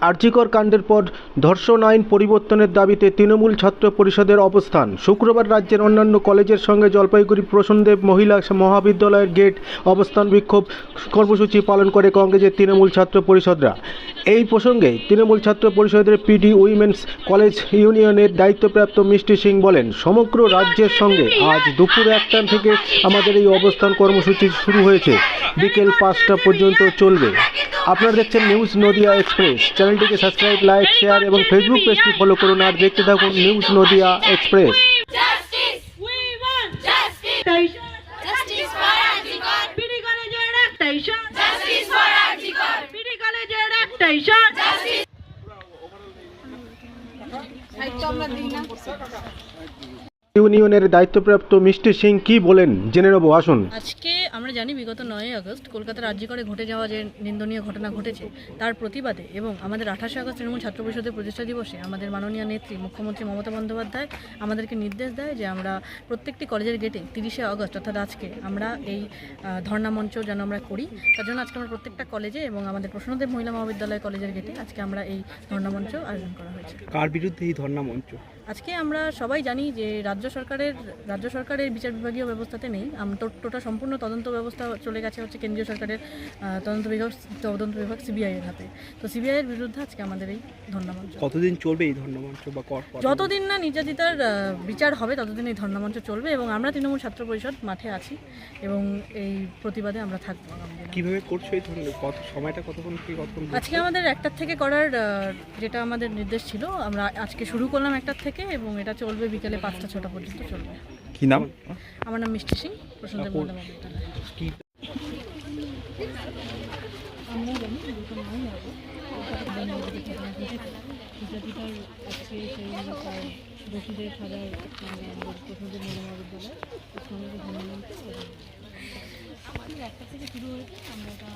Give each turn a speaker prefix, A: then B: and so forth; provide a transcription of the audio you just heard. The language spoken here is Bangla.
A: আর্জিকর কাণ্ডের পর ধর্ষণ আইন পরিবর্তনের দাবিতে তৃণমূল ছাত্র পরিষদের অবস্থান। শুক্রবার রাজ্যের অন্যান্য কলেজের সঙ্গে জলপাইগুড়ি প্রসন্দেব মহিলা মহাবিদ্যালয়ের গেট অবস্থান বিক্ষোভ কর্মসূচি পালন করে কংগ্রেসের তৃণমূল ছাত্র পরিষদরা। এই প্রসঙ্গে তৃণমূল ছাত্র পরিষদের পিডি উইমেন্স কলেজ ইউনিয়নের দায়িত্বপ্রাপ্ত মিষ্টি সিং বলেন, সমগ্র রাজ্যের সঙ্গে আজ দুপুর একটা থেকে আমাদের এই অবস্থান কর্মসূচি শুরু হয়েছে। বিকেল পাঁচটা পর্যন্ত চলবে। আপনারা দেখছেন নিউজ নদিয়া এক্সপ্রেস। চ্যানেলটিকে সাবস্ক্রাইব লাইক শেয়ার এবং ফেসবুক পেজটি ফলো করুন আর দেখতে থাকুন নিউজ নদিয়া এক্সপ্রেস! ইউনিয়নের দায়িত্বপ্রাপ্ত মিষ্টি সিং কি বলেন? জেনে নেব আসুন।
B: আজকে আমরা জানি বিগত নয়ই আগস্ট কলকাতা রাজ্য করে ঘটে যাওয়া যে নিন্দনীয় ঘটনা ঘটেছে তার প্রতিবাদে এবং আমাদের আঠাশে আগস্ট তৃণমূল ছাত্র পরিষদের প্রতিষ্ঠা দিবসে আমাদের মাননীয় নেত্রী মুখ্যমন্ত্রী মমতা বন্দ্যোপাধ্যায় আমাদেরকে নির্দেশ দেয় যে আমরা প্রত্যেকটি কলেজের গেটে তিরিশে আগস্ট অর্থাৎ আজকে আমরা এই ধর্ণা মঞ্চ যেন আমরা করি। তার জন্য আজকে আমরা প্রত্যেকটা কলেজে এবং আমাদের প্রশ্নদেব মহিলা মহাবিদ্যালয় কলেজের গেটে আজকে আমরা এই ধর্ণা মঞ্চ আয়োজন করা হয়েছে।
C: কার বিরুদ্ধে এই ধর্ণা মঞ্চ?
B: আজকে আমরা সবাই জানি যে রাজ্য সরকারের রাজ্য সরকারের বিচার বিভাগীয় ব্যবস্থাতে নেই। টোটা সম্পূর্ণ তদন্ত ব্যবস্থা চলে গেছে হচ্ছে কেন্দ্রীয় সরকারের তদন্ত বিভাগ তদন্ত বিভাগ সিবিআই এর হাতে। তো সিবিআই এর বিরুদ্ধে আজকে আমাদের এই ধর্ণামঞ্চ।
C: কতদিন চলবে এই ধর্ণা মঞ্চ বা কর
B: যতদিন না নির্যাতিতার বিচার হবে ততদিন এই ধর্ণামঞ্চ চলবে এবং আমরা তৃণমূল ছাত্র পরিষদ মাঠে আছি এবং এই প্রতিবাদে আমরা থাকব
C: কীভাবে করছ এই কত সময়টা কতক্ষণ থেকে কতক্ষণ
B: আজকে আমাদের একটার থেকে করার যেটা আমাদের নির্দেশ ছিল আমরা আজকে শুরু করলাম একটার থেকে এবং এটা চলবে বিকেলে পাঁচটা ছটা পর্যন্ত চলবে।
C: কি নাম
B: আমার নাম মিষ্টি সিং কলকাতা বনবন্ধী ঘটনা আজকে সেই দোষীদের সাজার আমাদের প্রথমদের মহিলা মহাবিদ্যালয় সঙ্গে ধন্যবাদ আমাদের একটা থেকে শুরু হয়েছে আমরা এটা।